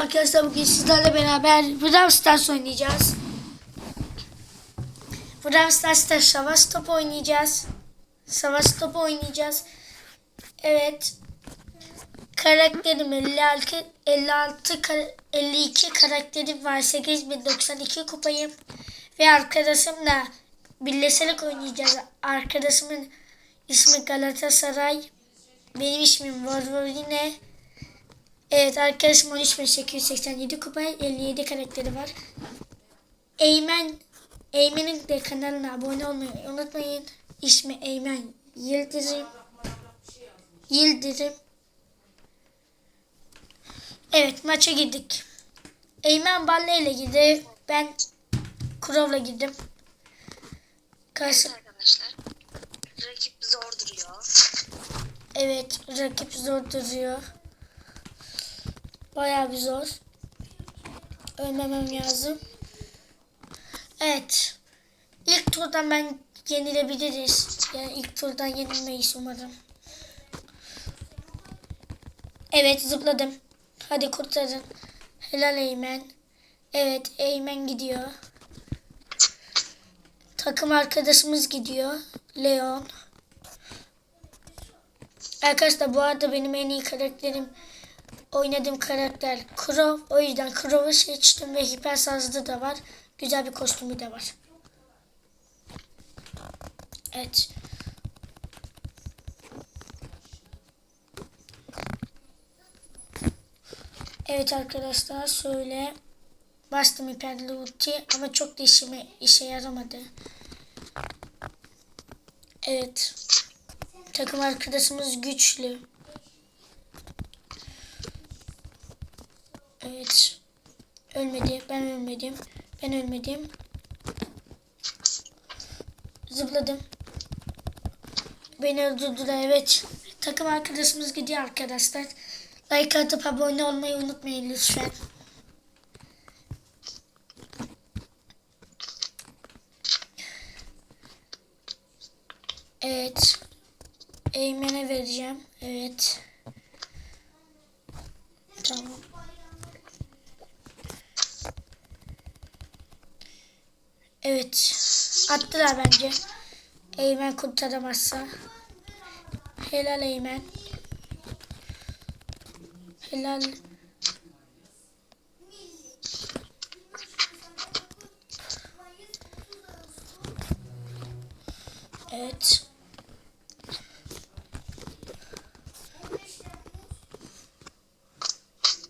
Arkadaşlar bugün sizlerle beraber Brawl Stars oynayacağız. Brawl Stars'ta savaş topu oynayacağız. Savaş topu oynayacağız. Evet. Karakterim 56, 56 kar- 52 karakterim var. 8092 kupayım. Ve arkadaşımla birleşerek oynayacağız. Arkadaşımın ismi Galatasaray. Benim ismim Wolverine. Evet arkadaşım 13887 kupa 57 karakteri var. Eymen Eymen'in de kanalına abone olmayı unutmayın. İsmi Eymen Yıldırım. Yıldırım. Evet maça girdik. Eymen Balle ile gidiyor. Ben Kurov'la girdim. Karşı Evet arkadaşlar. Rakip zor duruyor. Evet, rakip zor duruyor. Bayağı bir zor. Ölmemem lazım. Evet. İlk turdan ben yenilebiliriz. Yani ilk turdan yenilmeyiz umarım. Evet zıpladım. Hadi kurtarın. Helal Eymen. Evet Eymen gidiyor. Takım arkadaşımız gidiyor. Leon. Arkadaşlar bu arada benim en iyi karakterim oynadığım karakter Crow. O yüzden Crow'u seçtim ve hiper sazlı da var. Güzel bir kostümü de var. Evet. Evet arkadaşlar şöyle bastım hiperli ulti ama çok da işime, işe yaramadı. Evet. Takım arkadaşımız güçlü. Evet. Ölmedi. Ben ölmedim. Ben ölmedim. Zıpladım. Beni öldürdüler. Evet. Takım arkadaşımız gidiyor arkadaşlar. Like atıp abone olmayı unutmayın lütfen. Evet. Eymen'e vereceğim. Evet. Evet. Attılar bence. Eymen kurtaramazsa. Helal Eymen. Helal. Evet.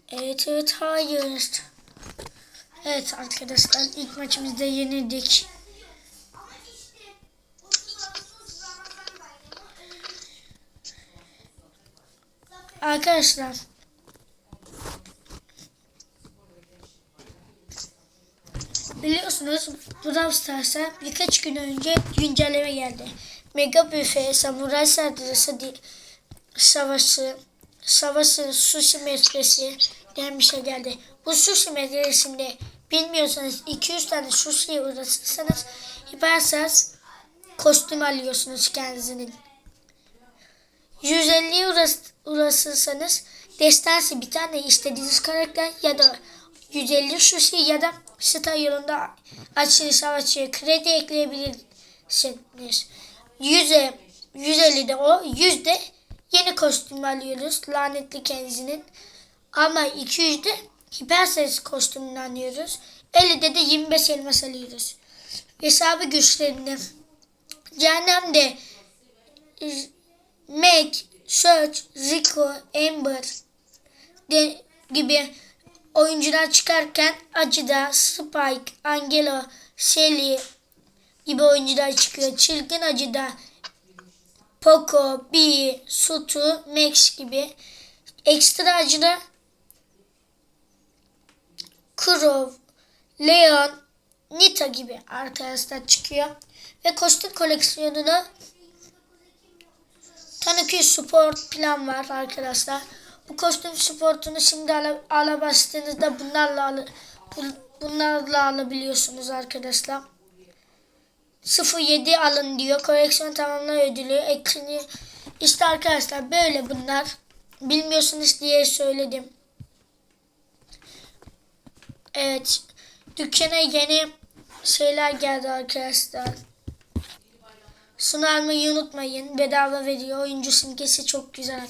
Evet evet hayır. Evet arkadaşlar ilk maçımızda yenildik. Arkadaşlar Biliyorsunuz Brawl Stars'a birkaç gün önce güncelleme geldi. Mega Büfe, Samuray Saldırısı, Savaşı, Savaşı, Sushi Metresi şey geldi. Bu Sushi Metresinde bilmiyorsanız 200 tane Sushi'ye uğraşırsanız Hipersaz kostüm alıyorsunuz kendinizin. 150'ye uğraş, uğraşırsanız destansı bir tane istediğiniz karakter ya da 150 sushi ya da star yolunda açılı savaşçıya kredi ekleyebilirsiniz. 100'e 150 de o 100 de yeni kostüm alıyoruz lanetli kendisinin. Ama 200'de hiperses kostümünü alıyoruz. 50'de de 25 elmas alıyoruz. Hesabı güçlerinde. Cehennemde Meg, Search, Rico, Amber de, gibi oyuncular çıkarken Acıda, Spike, Angelo, Shelly gibi oyuncular çıkıyor. Çılgın Acıda, Poco, Bee, Sutu, Max gibi. Ekstra Acıda Kurov, Leon, Nita gibi arkadaşlar çıkıyor. Ve kostüm koleksiyonuna Tanuki Sport plan var arkadaşlar. Bu kostüm sportunu şimdi ala, ala bastığınızda bunlarla al, bu- bunlarla alabiliyorsunuz arkadaşlar. 07 alın diyor. Koleksiyon tamamla ödülü. Ekini işte arkadaşlar böyle bunlar. Bilmiyorsunuz diye söyledim. Evet. Dükkana yeni şeyler geldi arkadaşlar. Şunu almayı unutmayın. Bedava veriyor. Oyuncu simgesi çok güzel.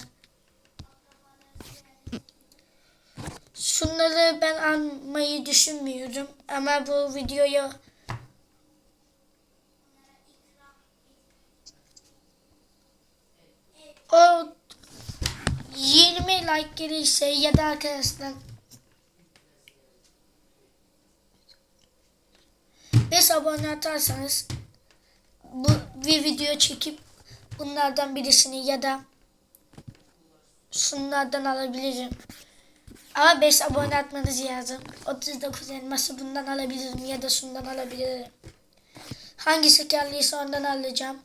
Şunları ben almayı düşünmüyorum. Ama bu videoyu o 20 like gelirse ya da arkadaşlar 5 abone atarsanız bu bir video çekip bunlardan birisini ya da şunlardan alabilirim. Ama 5 abone atmanız lazım. 39 elması bundan alabilirim ya da şundan alabilirim. Hangisi karlıysa ondan alacağım.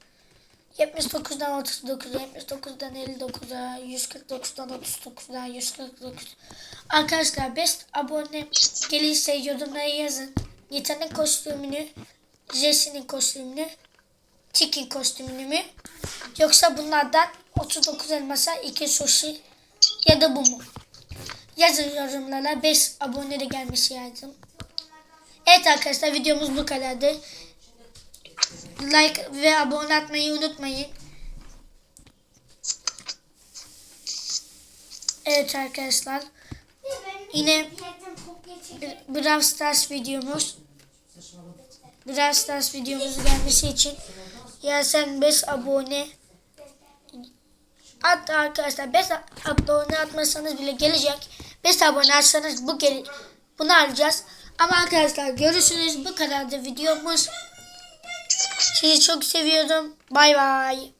79'dan 39'a, 79'dan 59'a, 149'dan 39'a, 149. Arkadaşlar 5 abone gelirse yorumlara yazın. Nita'nın kostümünü, Jesse'nin kostümünü, Tiki kostümünü mü? Yoksa bunlardan 39 elmasa 2 sushi ya da bu mu? Yazın yorumlara 5 abone de gelmesi lazım. Evet arkadaşlar videomuz bu kadardı. Like ve abone atmayı unutmayın. Evet arkadaşlar. Yine Brawl Stars videomuz. Brawl Stars videomuz gelmesi için ya sen 5 abone at arkadaşlar 5 abone atmasanız bile gelecek. 5 abone atsanız bu gelir. Bunu alacağız. Ama arkadaşlar görüşürüz. Bu kadardı videomuz. Sizi çok seviyorum. Bay bay.